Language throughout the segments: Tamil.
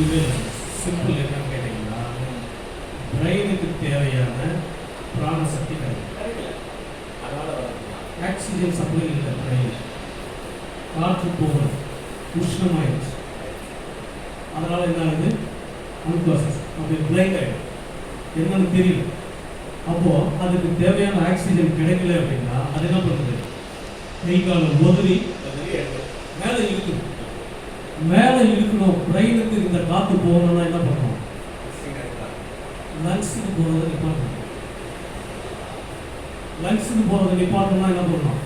எதுவுமே சிம்பிள் என்னன்னு கேட்டிங்கன்னா பிரெயினுக்கு தேவையான பிராண சக்தி கிடைக்கும் கிடைக்கல ஆக்சிஜன் சப்ளை இல்லை பிரெயின் காற்று போகணும் உஷ்ணமாயிடுச்சு அதனால் என்ன ஆகுது அன்கான்சியஸ் அப்படி பிளைண்ட் ஆகிடும் என்னன்னு தெரியல. அப்போது அதுக்கு தேவையான ஆக்சிஜன் கிடைக்கல அப்படின்னா அது என்ன பண்ணுது? கை காலம் உதறி அது மேலே இருக்குது மேலே இழுக்கணும் பிரெயினுக்கு இந்த காற்று போகணும்னா என்ன பண்ணணும்? லங்ஸுக்கு போகிறத நிப்பாட்டணும். லங்ஸுக்கு போகிறத நிப்பாட்டணும்னா என்ன பண்ணணும்?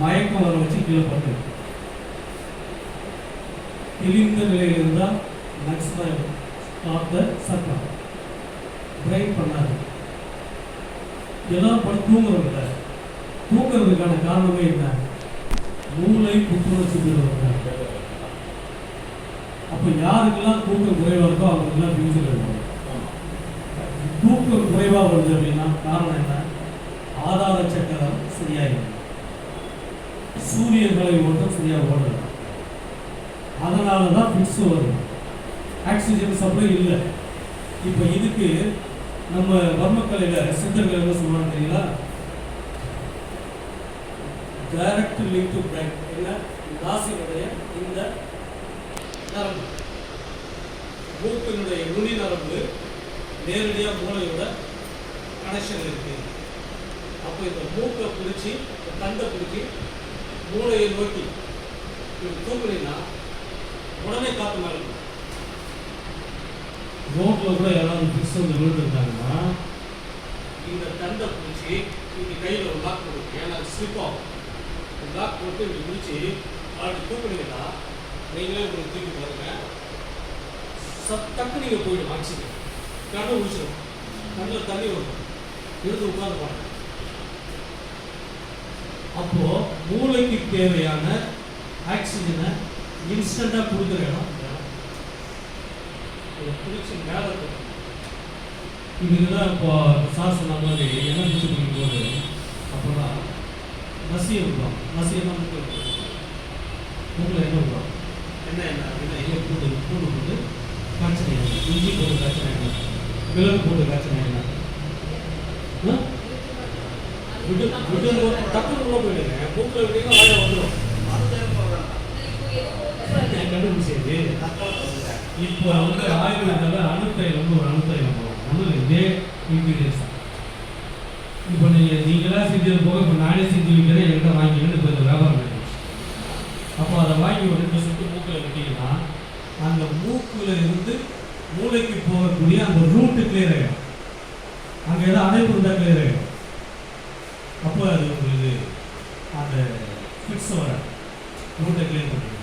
மயக்கம் வர வச்சு கீழே பட்டு தெளிந்த நிலையில் இருந்தால் லங்ஸ் தான் காற்றை சட்டம் பிரெயின் பண்ணாது. எல்லாம் படம் தூங்குறதில்ல தூங்குறதுக்கான காரணமே என்ன? மூளை புத்துணர்ச்சி பெறுவாங்க அப்போ யாருக்கெல்லாம் தூக்கம் குறைவாக இருக்கோ அவங்களுக்கெல்லாம் ஃபியூச்சர் இருக்கும் தூக்கம் குறைவாக வருது அப்படின்னா காரணம் என்ன? ஆதார சக்கரம் சரியாயிடும். சூரிய ஓட்டம் சரியாக ஓடல. அதனால தான் ஃபிக்ஸ் வரும். ஆக்சிஜன் சப்ளை இல்லை. இப்போ இதுக்கு நம்ம வர்மக்கலையில் சித்தர்கள் என்ன சொல்லுவாங்க தெரியுங்களா டைரக்ட் லிங்க் டு பிரைன் என்ன? நாசினுடைய இந்த நரம்பு. மூக்கினுடைய நுனி நரம்பு நேரடியாக மூளையோட கனெக்ஷன் இருக்கு. அப்போ இந்த மூக்கை பிடிச்சி இந்த தண்டை பிடிச்சி மூளையை நோக்கி இப்படி தூக்குனீங்கன்னா உடனே காத்து மேலே ரோட்டில் கூட யாராவது ஃபிக்ஸ் வந்து விழுந்துருந்தாங்கன்னா இந்த தண்டை பிடிச்சி இப்படி கையில் ஒரு லாக் போடுங்க ஏன்னா ஸ்லிப் ஆகும். லாக் போட்டு இப்படி முடிச்சு அப்படி தூக்குனீங்கன்னா நீங்களே உங்களுக்கு தூக்கி பாருங்க சத்தக்கு நீங்கள் போயிடும் ஆக்சிஜன் கண்ணை முடிச்சிடும் கண்ணில் தண்ணி வரும் இருந்து உட்காந்து அப்போ மூளைக்கு தேவையான ஆக்சிஜனை இன்ஸ்டண்ட்டாக கொடுக்குற இடம் இந்த பிடிச்சி மேலே தூக்கணும். இப்போ சார் சொன்ன மாதிரி என்ன பிடிச்சி போது அப்போதான் நசியை இருக்கும் நசியை தான் மூக்கில் என்ன இருக்கும் என்ன என்ன அப்படின்னா ஐயோ பூண்டு பூண்டு போட்டு காய்ச்சல் என்ன இஞ்சி போட்டு காய்ச்சல் ஆகிடும் மிளகு போட்டு காய்ச்சல் ஆகிடும் ஆ? விட்டு விட்டு டக்குனு உள்ள போயிடுங்க. மூக்கில் விட்டீங்கன்னா வந்துடும் என் கண்டுபிடிச்சது இப்போ வந்து ஆயுர்வேதால அணுத்தைலம் ஒரு அணுத்தைலம் போகும் ஒன்றும் இதே இன்க்ரீடியன்ஸ் தான். இப்போ நீங்கள் நீங்களாக செஞ்சது போக இப்போ நானே செஞ்சு வைக்கிறேன் என்கிட்ட வாங்கிக்கணும் இப்போ இந்த வியாபாரம் அப்போ அதை வாங்கி ஒரு ரெண்டு சுட்டு மூக்கில் விட்டீங்கன்னா அந்த மூக்கில் இருந்து மூளைக்கு போகக்கூடிய அந்த ரூட்டு கிளியர் ஆகிடும் அங்கே ஏதோ அடைப்பு இருந்தால் கிளியர் ஆகிடும் அப்போ அது உங்களுக்கு அந்த ஃபிட்ஸ் வர ரூட்டை கிளியர் பண்ணுறது